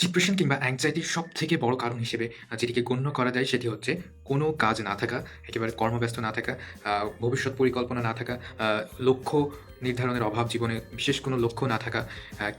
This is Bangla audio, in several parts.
ডিপ্রেশন কিংবা অ্যাংজাইটির সব থেকে বড় কারণ হিসেবে যেটিকে গণ্য করা যায় সেটি হচ্ছে কোনো কাজ না থাকা, একেবারে কর্মব্যস্ত না থাকা, ভবিষ্যৎ পরিকল্পনা না থাকা, লক্ষ্য নির্ধারণের অভাব জীবনে বিশেষ কোনো লক্ষ্য না থাকা,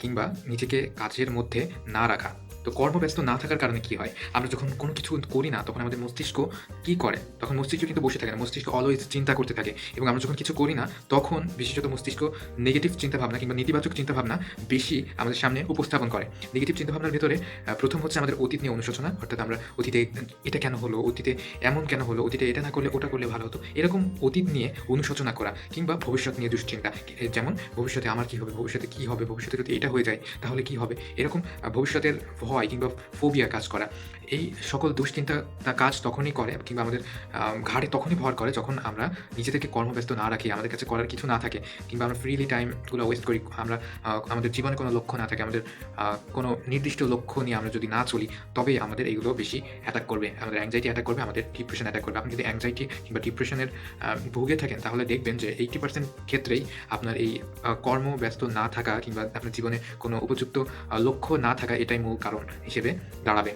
কিংবা নিজেকে কাজের মধ্যে না রাখা। তো কর্মব্যস্ত না থাকার কারণে কি হয়? আমরা যখন কোনো কিছু করি না, তখন আমাদের মস্তিষ্ক কি করে? তখন মস্তিষ্ক কিন্তু বসে থাকে না। মস্তিষ্ক অলওয়েজ চিন্তা করতে থাকে এবং আমরা যখন কিছু করি না, তখন বিশেষত মস্তিষ্ক নেগেটিভ চিন্তাভাবনা কিংবা নেতিবাচক চিন্তাভাবনা বেশি আমাদের সামনে উপস্থাপন করে। নেগেটিভ চিন্তাভাবনার ভেতরে ১ম হচ্ছে আমাদের অতীত নিয়ে অনুশোচনা। অর্থাৎ আমরা অতীতে এটা কেন হলো? অতীতে এমন কেন হলো? অতীতে এটা না করলে ওটা করলে ভালো হতো। এরকম অতীত নিয়ে অনুশোচনা করা কিংবা ভবিষ্যৎ নিয়ে দুশ্চিন্তা। যেমন ভবিষ্যতে আমার কি হবে? ভবিষ্যতে কি হবে? ভবিষ্যতে যদি এটা হয়ে যায়, তাহলে কি হবে? এরকম ভবিষ্যতের ভয় কিংবা ফোবিয়া কাজ করা। এই সকল দুশ্চিন্তা কাজ তখনই করে কিংবা আমাদের ঘাড়ে তখনই ভর করে যখন আমরা নিজেদেরকে কর্মব্যস্ত না রাখি, আমাদের কাছে করার কিছু না থাকে কিংবা আমরা ফ্রিলি টাইমগুলো ওয়েস্ট করি। আমরা আমাদের জীবনে কোনো লক্ষ্য না থাকে, আমাদের কোনো নির্দিষ্ট লক্ষ্য নিয়ে আমরা যদি না চলি তবেই আমাদের এইগুলো বেশি অ্যাটাক করবে। আমাদের অ্যাংজাইটি অ্যাটাক করবে, আমাদের ডিপ্রেশন অ্যাটাক করবে। আপনি যদি অ্যাংজাইটি কিংবা ডিপ্রেশনের ভুগে থাকেন তাহলে দেখবেন যে 80% ক্ষেত্রেই আপনার এই কর্মব্যস্ত না থাকা কিংবা আপনার জীবনে কোনো উপযুক্ত লক্ষ্য না থাকা এটাই মূল কারণ হিসেবে দাঁড়াবে।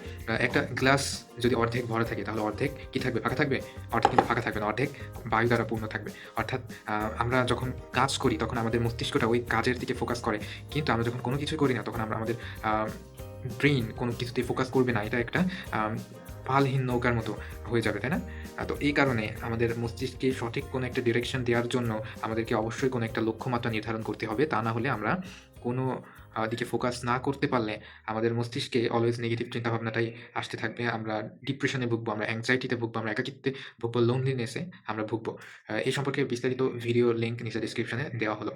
একটা গ্লাস যদি অর্ধেক ভরা থাকে, তাহলে অর্ধেক কি থাকবে? ফাঁকা থাকবে? অর্ধেক কিন্তু ফাঁকা থাকবে না। অর্ধেক বায়ু দ্বারা পূর্ণ থাকবে। অর্থাৎ আমরা যখন কাজ করি, তখন আমাদের মস্তিষ্কটা ওই কাজের দিকে ফোকাস করে। কিন্তু আমরা যখন কোনো কিছু করি না, তখন আমরা আমাদের ব্রেন কোনো কিছুতে ফোকাস করবে না। এটা একটা পালহীন নৌকার মতো হয়ে যাবে, তাই না? তো এই কারণে আমাদের মস্তিষ্কে সঠিক কোনো একটা ডিরেকশন দেওয়ার জন্য আমাদেরকে অবশ্যই কোনো একটা লক্ষ্যমাত্রা নির্ধারণ করতে হবে। তা না হলে আমরা কোনো দিকে ফোকাস না করতে পারলে আমাদের মস্তিষ্কে অলওয়েজ নেগেটিভ চিন্তাভাবনাটাই আসতে থাকবে। আমরা ডিপ্রেশনে ভুগবো, আমরা অ্যাংজাইটিতে ভুগবো, আমরা একাকিত্বে ভুগবো, লোনলিনেস আমরা ভুগবো। এই সম্পর্কে বিস্তারিত ভিডিও লিঙ্ক নিচে ডেসক্রিপশনে দেওয়া হলো।